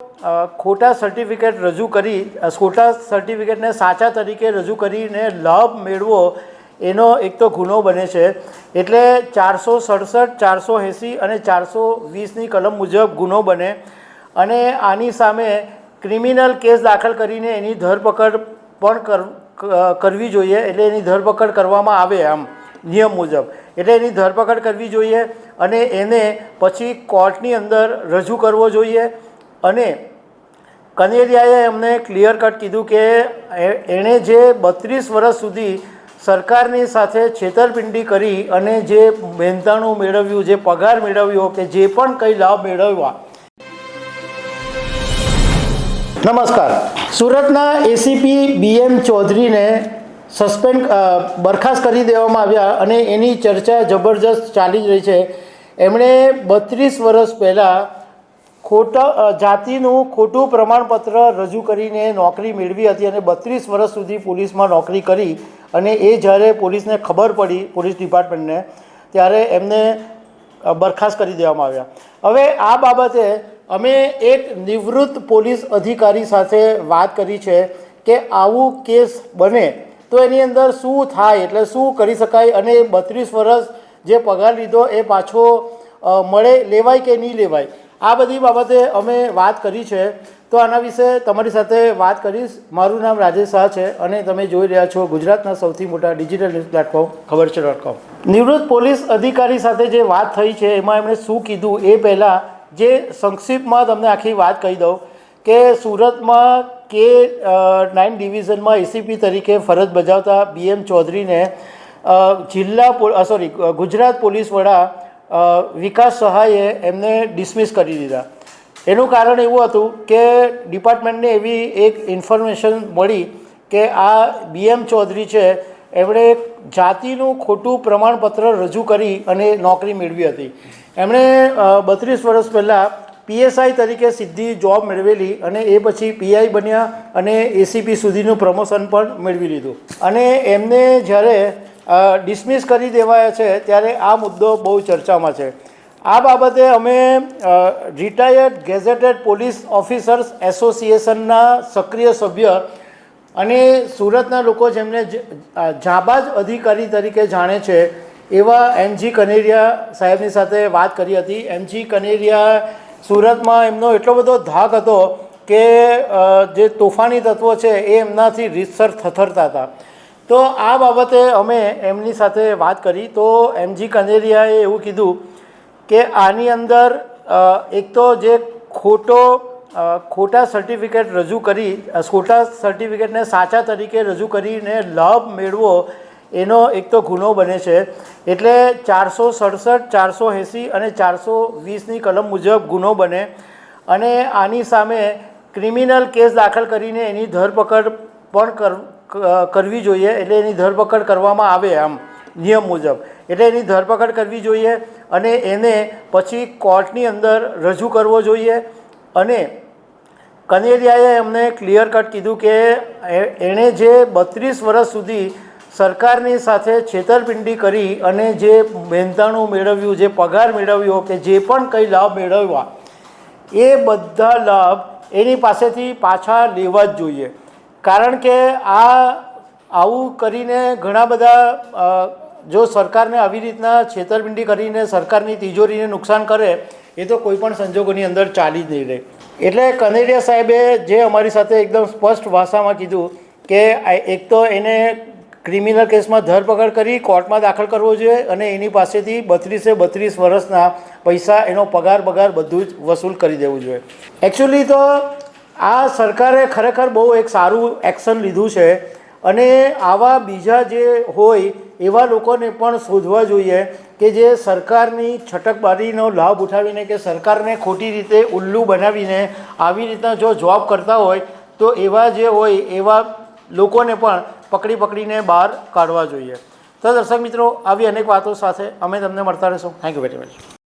ખોટા સર્ટિફિકેટ રજૂ કરી ખોટા સર્ટિફિકેટને સાચા તરીકે રજૂ કરીને લાભ મેળવો, એનો એક તો ગુનો બને છે. એટલે ચારસો સડસઠ, ચારસો એંસી અને ચારસો વીસની કલમ મુજબ ગુનો બને અને આની સામે ક્રિમિનલ કેસ દાખલ કરીને એની ધરપકડ પણ કર કરવી જોઈએ. એટલે એની ધરપકડ કરવામાં આવે આમ, નિયમ મુજબ. એટલે એની ધરપકડ કરવી જોઈએ અને એને પછી કોર્ટની અંદર રજૂ કરવો જોઈએ. અને કનેરિયાએ એમને ક્લિયર કટ કીધું કે એણે જે બત્રીસ વર્ષ સુધી સરકારની સાથે છેતરપિંડી કરી અને જે મહેનતાણું મેળવ્યું, જે પગાર મેળવ્યો કે જે પણ કંઈ લાભ મેળવ્યા. નમસ્કાર. સુરતના એસીપી બીએમ ચૌધરીને સસ્પેન્ડ બરખાસ્ત કરી દેવામાં આવ્યા અને એની ચર્ચા જબરજસ્ત ચાલી રહી છે. એમણે બત્રીસ વર્ષ પહેલાં ખોટા જાતિનું ખોટું પ્રમાણપત્ર રજૂ કરીને નોકરી મેળવી હતી અને બત્રીસ વર્ષ સુધી પોલીસમાં નોકરી કરી અને એ જ્યારે પોલીસને ખબર પડી, પોલીસ ડિપાર્ટમેન્ટને, ત્યારે એમને બરખાસ્ત કરી દેવામાં આવ્યા. હવે આ બાબતે અમે એક નિવૃત્ત પોલીસ અધિકારી સાથે વાત કરી છે કે આવું કેસ બને તો એની અંદર શું થાય, એટલે શું કરી શકાય અને બત્રીસ વર્ષ જે પગાર લીધો એ પાછો મળે, લેવાય કે નહીં લેવાય? આ બધી બાબતે અમે વાત કરી છે. તો આના વિશે તમારી સાથે વાત કરીશ. મારું નામ રાજેશ શાહ છે અને તમે જોઈ રહ્યા છો ગુજરાતના સૌથી મોટા ડિજિટલ ન્યૂઝ પ્લેટફોર્મ ખબર છે ડોટ કોમ નિવૃત્ત પોલીસ અધિકારી સાથે જે વાત થઈ છે, એમાં એમણે શું કીધું એ પહેલાં જે સંક્ષિપ્તમાં તમને આખી વાત કહી દઉં કે સુરતમાં કે નાઇન ડિવિઝનમાં એસીપી તરીકે ફરજ બજાવતા બીએમ ચૌધરીને જિલ્લા સોરી, ગુજરાત પોલીસ વડા વિકાસ સહાયે એમને ડિસમિસ કરી દીધા. એનું કારણ એવું હતું કે ડિપાર્ટમેન્ટને એવી એક ઇન્ફોર્મેશન મળી કે આ બીએમ ચૌધરી છે, એમણે જાતિનું ખોટું પ્રમાણપત્ર રજૂ કરી અને નોકરી મેળવી હતી. એમણે બત્રીસ વર્ષ પહેલાં પીએસઆઈ તરીકે સીધી જોબ મેળવેલી અને એ પછી પીઆઈ બન્યા અને એસીપી સુધીનું પ્રમોશન પણ મેળવી લીધું. અને એમને જ્યારે ડિસમિસ કરી દેવાયા છે ત્યારે આ મુદ્દો બહુ ચર્ચામાં છે. આ બાબતે અમે રિટાયર્ડ ગેઝેટેડ પોલીસ ઓફિસર્સ એસોસિએશનના સક્રિય સભ્ય અને સુરતના લોકો જેમને જાબાજ અધિકારી તરીકે જાણે છે, એવા એમજી કનેરિયા સાહેબની સાથે વાત કરી હતી. એમજી કનેરિયા સુરતમાં એમનો એટલો બધો ધાક હતો કે જે તોફાની તત્વો છે એ એમનાથી રીતસર થથરતા હતા. તો આ બાબતે અમે એમની સાથે વાત કરી. તો એમજી કનેરિયાએ એવું કીધું કે આની અંદર એક તો જે ખોટો ખોટા સર્ટિફિકેટ રજૂ કરી ખોટા સર્ટિફિકેટને સાચા તરીકે રજૂ કરીને લાભ મેળવો, એનો એક તો ગુનો બને છે. એટલે ચારસો સડસઠ, ચારસો એંસી અને ચારસો વીસની કલમ મુજબ ગુનો બને. અને આની સામે ક્રિમિનલ કેસ દાખલ કરીને એની ધરપકડ પણ કર કરવી જોઈએ એટલે એની ધરપકડ કરવામાં આવે આમ, નિયમ મુજબ. એટલે એની ધરપકડ કરવી જોઈએ અને એને પછી કોર્ટની અંદર રજૂ કરવો જોઈએ અને કનેરિયાએ એમને ક્લિયર કટ કીધું કે એણે જે બત્રીસ વર્ષ સુધી સરકારની સાથે છેતરપિંડી કરી અને જે મહેનતાણું મેળવ્યું, જે પગાર મેળવ્યો કે જે પણ કંઈ લાભ મેળવ્યા, એ બધા લાભ એની પાસેથી પાછા લેવા જ જોઈએ. કારણ કે આ આવું કરીને ઘણા બધા જો સરકારને આવી રીતના છેતરપિંડી કરીને સરકારની તિજોરીને નુકસાન કરે, એ તો કોઈ પણ સંજોગોની અંદર ચાલી જ નહીં રહે. એટલે કનેરિયા સાહેબે જે અમારી સાથે એકદમ સ્પષ્ટ ભાષામાં કીધું કે એક તો એને ક્રિમિનલ કેસમાં ધરપકડ કરી કોર્ટમાં દાખલ કરવો જોઈએ અને એની પાસેથી બત્રીસે બત્રીસ વર્ષના પૈસા એનો પગાર બગાર બધું જ વસૂલ કરી દેવું જોઈએ. એકચ્યુઅલી તો આ સરકારે ખરેખર બહુ એક સારું એક્શન લીધું છે અને આવા બીજા જે હોય એવા લોકોને પણ શોધવા જોઈએ કે જે સરકારની છટકબારીનો લાભ ઉઠાવીને કે સરકારને ખોટી રીતે ઉલ્લુ બનાવીને આવી રીતના જો જોબ કરતા હોય તો એવા જે હોય એવા લોકોને પણ પકડી પકડીને બહાર કાઢવા જોઈએ. તો દર્શક મિત્રો, આવી અનેક વાતો સાથે અમે તમને મળતા રહીશું. Thank you very much